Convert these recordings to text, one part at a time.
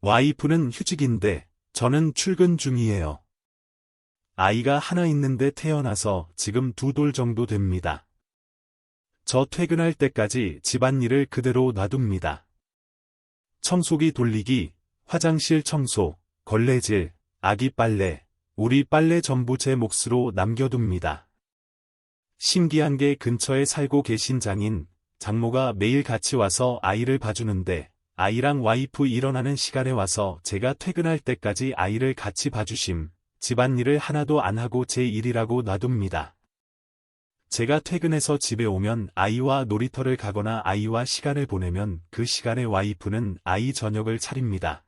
와이프는 휴직인데 저는 출근 중이에요. 아이가 하나 있는데 태어나서 지금 두 돌 정도 됩니다. 저 퇴근할 때까지 집안일을 그대로 놔둡니다. 청소기 돌리기, 화장실 청소, 걸레질, 아기 빨래, 우리 빨래 전부 제 몫으로 남겨둡니다. 신기한 게 근처에 살고 계신 장인, 장모가 매일 같이 와서 아이를 봐주는데 아이랑 와이프 일어나는 시간에 와서 제가 퇴근할 때까지 아이를 같이 봐주심, 집안일을 하나도 안 하고 제 일이라고 놔둡니다. 제가 퇴근해서 집에 오면 아이와 놀이터를 가거나 아이와 시간을 보내면 그 시간에 와이프는 아이 저녁을 차립니다.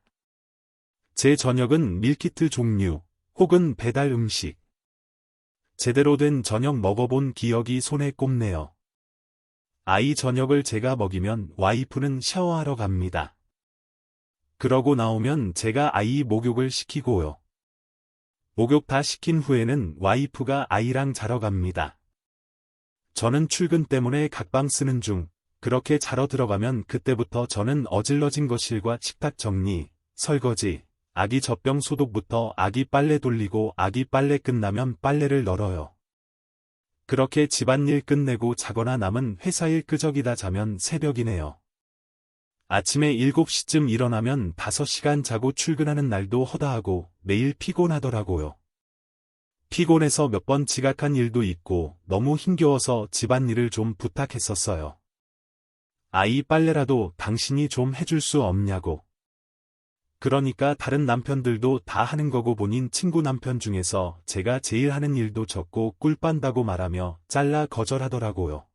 제 저녁은 밀키트 종류, 혹은 배달 음식. 제대로 된 저녁 먹어본 기억이 손에 꼽네요. 아이 저녁을 제가 먹이면 와이프는 샤워하러 갑니다. 그러고 나오면 제가 아이 목욕을 시키고요. 목욕 다 시킨 후에는 와이프가 아이랑 자러 갑니다. 저는 출근 때문에 각방 쓰는 중, 그렇게 자러 들어가면 그때부터 저는 어질러진 거실과 식탁 정리, 설거지, 아기 젖병 소독부터 아기 빨래 돌리고 아기 빨래 끝나면 빨래를 널어요. 그렇게 집안일 끝내고 자거나 남은 회사일 끄적이다 자면 새벽이네요. 아침에 7시쯤 일어나면 5시간 자고 출근하는 날도 허다하고 매일 피곤하더라고요. 피곤해서 몇 번 지각한 일도 있고 너무 힘겨워서 집안일을 좀 부탁했었어요. 아이 빨래라도 당신이 좀 해줄 수 없냐고. 그러니까 다른 남편들도 다 하는 거고 본인 친구 남편 중에서 제가 제일 하는 일도 적고 꿀 빤다고 말하며 잘라 거절하더라고요.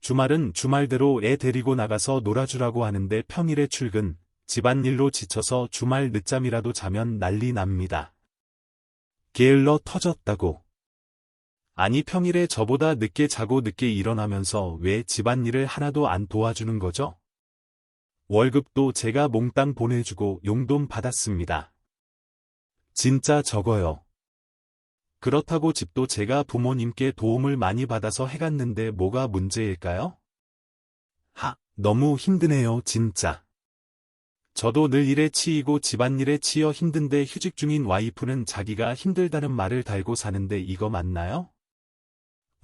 주말은 주말대로 애 데리고 나가서 놀아주라고 하는데 평일에 출근, 집안일로 지쳐서 주말 늦잠이라도 자면 난리 납니다. 게을러 터졌다고. 아니 평일에 저보다 늦게 자고 늦게 일어나면서 왜 집안일을 하나도 안 도와주는 거죠? 월급도 제가 몽땅 보내주고 용돈 받았습니다. 진짜 적어요. 그렇다고 집도 제가 부모님께 도움을 많이 받아서 해갔는데 뭐가 문제일까요? 하, 너무 힘드네요, 진짜. 저도 늘 일에 치이고 집안일에 치여 힘든데 휴직 중인 와이프는 자기가 힘들다는 말을 달고 사는데 이거 맞나요?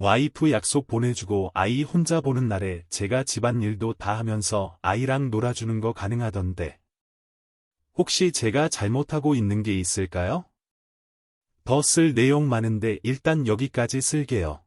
와이프 약속 보내주고 아이 혼자 보는 날에 제가 집안일도 다 하면서 아이랑 놀아주는 거 가능하던데. 혹시 제가 잘못하고 있는 게 있을까요? 더 쓸 내용 많은데 일단 여기까지 쓸게요.